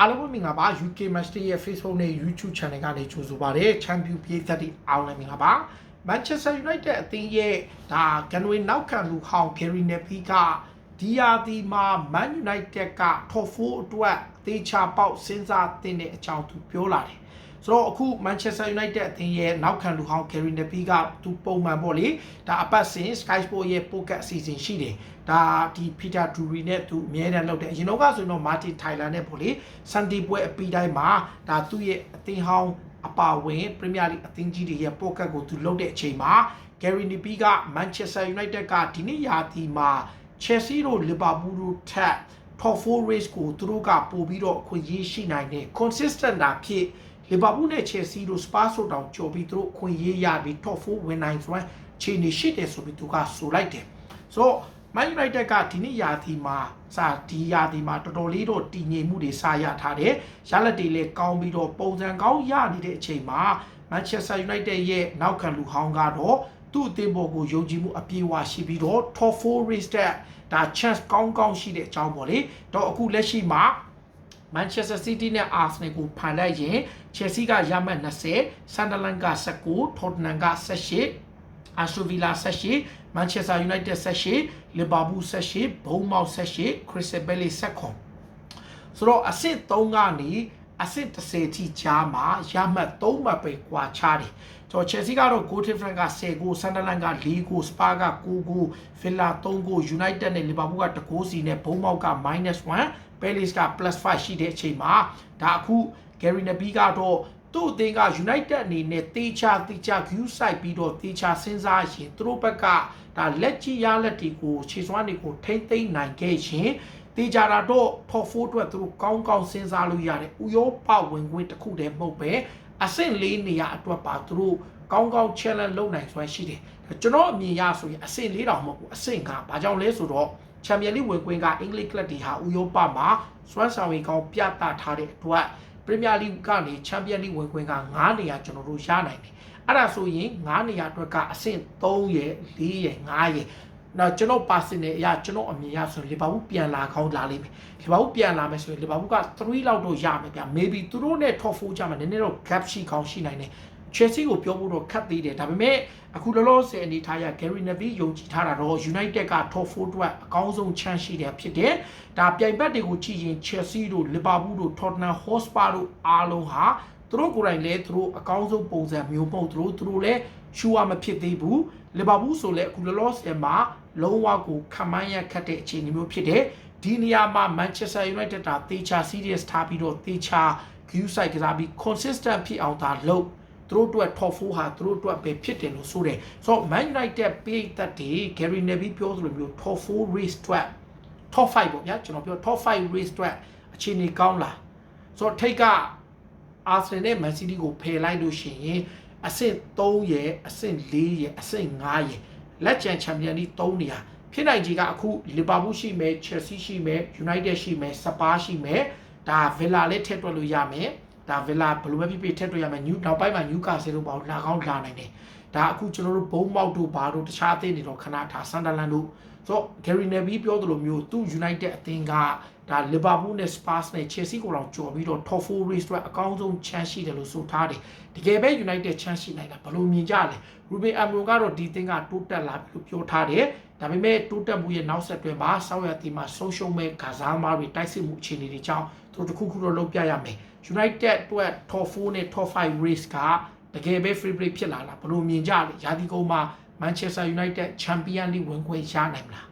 အားလုံးပဲမင်္ဂလာပါ UK Matchday ရဲ့ Facebook နဲ့ YouTube Channel ကနေကြိုဆိုပါရစေ။ Champion ပြည်သက်တွေအားလုံးမင်္ဂလာပါ။ Manchester United အသင်းရဲ့ဒါဂန်နဝေနောက်ခံလူဟောင်း Gary Neville ကဒီယာဒီမှာ Man United က Top 4အတွက်သေချာပေါက်စဉ်းစားသင့်တဲ့အကြောင်းသူပြောလာတယ်။ ဆိုတော့အခု Manchester United အသင်းရဲ့နောက်ခံလူဟောင်း Gary Neville ကသူပုံမှန်ပေါ့လေဒါအပတ်စဉ် Sky Sport ရဲ့ podcast အစီအစဉ်ရှိတယ်။ဒါဒီ Peter Drury နဲ့သူအမြဲတမ်းလုပ်တယ်။အရင်တော့ကဆိုရင်တော့ Martin Tyler နဲ့ပေါ့လေ Sunday ပွဲအပြီးတိုင်းမှာဒါသူ့ရဲ့အသင်းဟောင်းအပါဝင် Premier League အသင်းကြီးတွေရဲ့ podcast ကိုသူလုပ်တဲ့အချိန်မှာ Gary Neville က Manchester United ကဒီနေ့ရာသီမှာ Chelsea တို့ Liverpool တို့ထက် top 4 race ကိုသူတို့ကပို့ပြီးတော့အခွင့်အရေးရှိနိုင်တယ် consistent တာဖြစ် လီဗာပူးနဲ့ Chelsea တို့ Spurs တို့တောင်ကြော်ပြီးသူတို့အခွင့်အရေးရပြီး top 4ဝင်နိုင်ဆိုရင်ခြေနေရှိတယ်ဆိုပြီးသူကဆိုလိုက်တယ်ဆိုတော့ Man United ကဒီနေ့ရာသီမှာစာဒီရာသီမှာတော်တော်လေးတော့တည်ငြိမ်မှုတွေစာရထားတယ်ရလက်တွေလည်းကောင်းပြီးတော့ပုံစံကောင်းရနေတဲ့အချိန်မှာ Manchester United ရဲ့နောက်ခံလူဟောင်းကတော့သူ့အသင်းပေါ်ကိုယုံကြည်မှုအပြည့်အဝရှိပြီးတော့ top 4 race တဲ့ဒါ chance ကောင်းကောင်းရှိတဲ့အကြောင်းပေါ့လေတော့အခုလက်ရှိမှာ Manchester City နဲ့ Arsenal ကိုဖန်လိုက်ရင် Chelsea ကရမှတ်20 Sunderland က19 Tottenham က18 Aston Villa 18 Manchester United 18 Liverpool 18 Bournemouth 18 Crystal Palace 19ဆိုတော့အဆင့်3ကနေအဆင့်30ထိကြားမှာရမှတ်3မှတ်ပဲကွာခြားတယ် ကျွန်တော် Chelsea ကတော့ goal difference က10 goal Sunderland က4 goal Spa က9 goal Villa 3 goal United နဲ့ Liverpool က2 goal စီနဲ့ Bournemouth က -1 Palace က +5 ရှိတဲ့အချိန်မှာဒါအခု Gary Neville ကတော့သူ့အသင်းက United အနေနဲ့တေချာတေချာ view site ပြီးတော့တေချာစဉ်းစားရင်သူတို့ဘက်ကဒါလက်ကြီးရလက်တွေကိုခြေစွမ်းတွေကိုထိမ့်သိမ့်နိုင်ခဲ့ရင်တေချာတာတော့ top 4အတွက်သူတို့ကောင်းကောင်းစဉ်းစားလို့ရတယ်။ဥရောပဝင်ခွင့်တစ်ခုတည်းမဟုတ်ပဲ အဆင့်၄နေရာအတွက်ပါသူတို့ကောင်းကောင်း challenge လုပ်နိုင်စွမ်းရှိတယ်။ကျွန်တော်အမြင်ရဆိုရင်အဆင့်၄တောင်မဟုတ်ဘူးအဆင့်၅။ဘာကြောင့်လဲဆိုတော့ချန်ပီယံလိဝင်ခွင့်ကအင်္ဂလိပ်ကလပ်တွေဟာဥရောပမှာစွမ်းဆောင်ရည်ကောင်းပြသထားတဲ့အတွက်ပရီးမီးယားလိကနေချန်ပီယံလိဝင်ခွင့်က9နေရာကျွန်တော်တို့ရနိုင်တယ်။အဲ့ဒါဆိုရင်9နေရာအတွက်ကအဆင့်3ရယ်4ရယ်5ရယ် နော်ကျွန်တော် personal အရာကျွန်တော်အမြင်ရဆိုရင်လီဗာပူးပြန်လာကောင်းလာလိမ့်မယ်လီဗာပူးပြန်လာမယ်ဆိုရင်လီဗာပူးက3လောက်တော့ရမယ်ဗျ maybe သူတို့နဲ့ top 4ကြမှာနည်းနည်းတော့ gap ရှိကောင်းရှိနိုင်တယ် Chelsea ကိုပြောဖို့တော့ခက်သေးတယ်ဒါပေမဲ့အခုလောလောဆယ်အနေထားရ Gary Neville ယုံကြည်ထားတာတော့ United က top 4အတွက်အကောင်းဆုံး chance ရှိတယ်ဖြစ်တယ်ဒါပြိုင်ဘက်တွေကိုကြည့်ရင် Chelsea တို့ Liverpool တို့ Tottenham Hotspur တို့အားလုံးဟာသူတို့ကိုယ်တိုင်လည်းသူတို့အကောင်းဆုံးပုံစံမျိုးပုံသူတို့သူတို့လည်းရှူရမဖြစ်သေးဘူး Liverpool ဆိုလည်းအခုလောလောဆယ်မှာ လုံးဝကိုခမန်းရခတ်တဲ့အခြေအနေမျိုးဖြစ်တယ်ဒီနေရာမှာ Manchester United တာတေချာ serious ထားပြီးတော့တေချာ view site ကစားပြီး consistent ဖြစ်အောင်ဒါလုပ်သူတို့အတွက် top 4ဟာသူတို့အတွက်ပဲဖြစ်တယ်လို့ဆိုတယ်ဆိုတော့ Man United ပေးသက်တည် Gary Neville ပြောသလိုမျိုး top 4 race အတွက် top 5ပေါ့ဗျာကျွန်တော်ပြော top 5 race အတွက်အခြေအနေကောင်းလားဆိုတော့ထိတ်က Arsenal နဲ့ Man City ကိုဖယ်လိုက်လို့ရှိရင်အဆင့်3ရယ်အဆင့်4ရယ်အဆင့်5ရယ် လက်ချန်ချန်ပီယံလိ3နေရာဖြစ်နိုင်ကြီးကအခုလီဗာပူးရှိမယ်ချယ်ဆီရှိမယ်ယူနိုက်တက်ရှိမယ်စပါးရှိမယ်ဒါဗီလာလည်းထည့်တွက်လို့ရမယ်ဒါဗီလာဘယ်လိုပဲဖြစ်ဖြစ်ထည့်တွက်ရမယ်နျူနောက်ပိုင်းမှာနျူကာဆယ်တို့ပါလာကောင်းလာနိုင်တယ်ဒါအခုကျွန်တော်တို့ဘုံမောက်တို့ဘာတို့တခြားအသင်းတွေတော့ခဏထားဆန်ဒါလန်တို့ ဆိုတော့ Gary Neville ပြောသလိုမျိုးသူ United အသင်းကဒါ Liverpool နဲ့ Spurs နဲ့ Chelsea ကိုတော့ကြော်ပြီးတော့ top 4 race အတွက်အကောင်းဆုံး chance ရှိတယ်လို့ဆိုထားတယ်တကယ်ပဲ United chance ရှိနိုင်တာဘယ်လိုမြင်ကြလဲ Ruben Amorim ကတော့ဒီသင်းကတိုးတက်လာပြီလို့ပြောထားတယ်ဒါပေမဲ့တိုးတက်မှုရဲ့နောက်ဆက်တွဲမှာဆောက်ရတီမှာဆုံးရှုံးမဲ့ကစားမားတွေတိုက်စစ်မှုအခြေအနေတွေကြောင့်သူတို့တစ်ခုခုတော့လုပ်ပြရမယ် United အတွက် top 4နဲ့ top 5 race ကတကယ်ပဲ free break ဖြစ်လာလားဘယ်လိုမြင်ကြလဲရာသီကုန်မှာ Manchester United Champion League ဝင်ခွင့်ရနိုင်မလား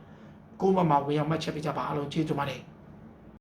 ကိုမမှာဝင်ရောက်မှတ်ချက်ပေးကြပါအားလုံးကျေးဇူးပါတယ်